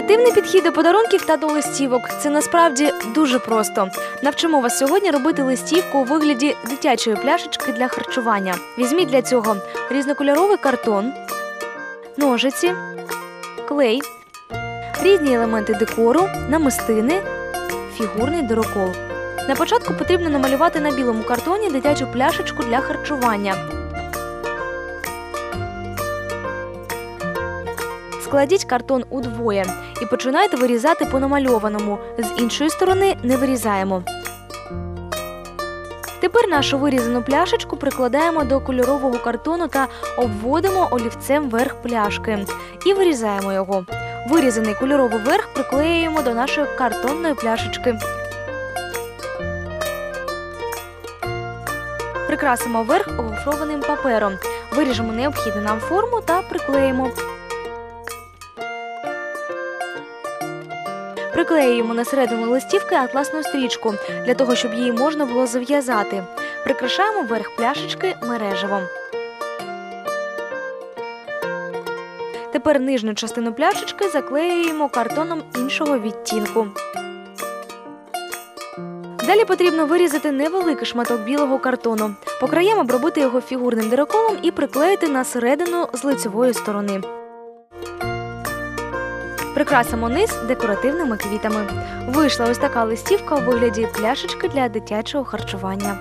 Креативний підхід до подарунків та до листівок це насправді дуже просто. Навчимо вас сьогодні робити листівку у вигляді дитячої пляшечки для харчування. Візьміть для цього різнокольоровий картон, ножиці, клей, різні елементи декору, намистини, фігурний дирокол. На початку потрібно намалювати на білому картоні дитячу пляшечку для харчування. Складіть картон удвоє і починайте вирізати по намальованому. З іншої сторони не вирізаємо. Тепер нашу вирізану пляшечку прикладаємо до кольорового картону та обводимо олівцем верх пляшки і вирізаємо його. Вирізаний кольоровий верх приклеюємо до нашої картонної пляшечки. Прикрасимо верх гофрованим папером. Виріжемо необхідну нам форму та приклеїмо. Приклеюємо на середину листівки атласну стрічку для того, щоб її можна було зав'язати. Прикрашаємо верх пляшечки мереживом. Тепер нижню частину пляшечки заклеюємо картоном іншого відтінку. Далі потрібно вирізати невеликий шматок білого картону. По краям обробити його фігурним дироколом і приклеїти на середину з лицевої сторони. Прикрасимо низ декоративними квітами. Вийшла ось така листівка у вигляді пляшечки для дитячого харчування.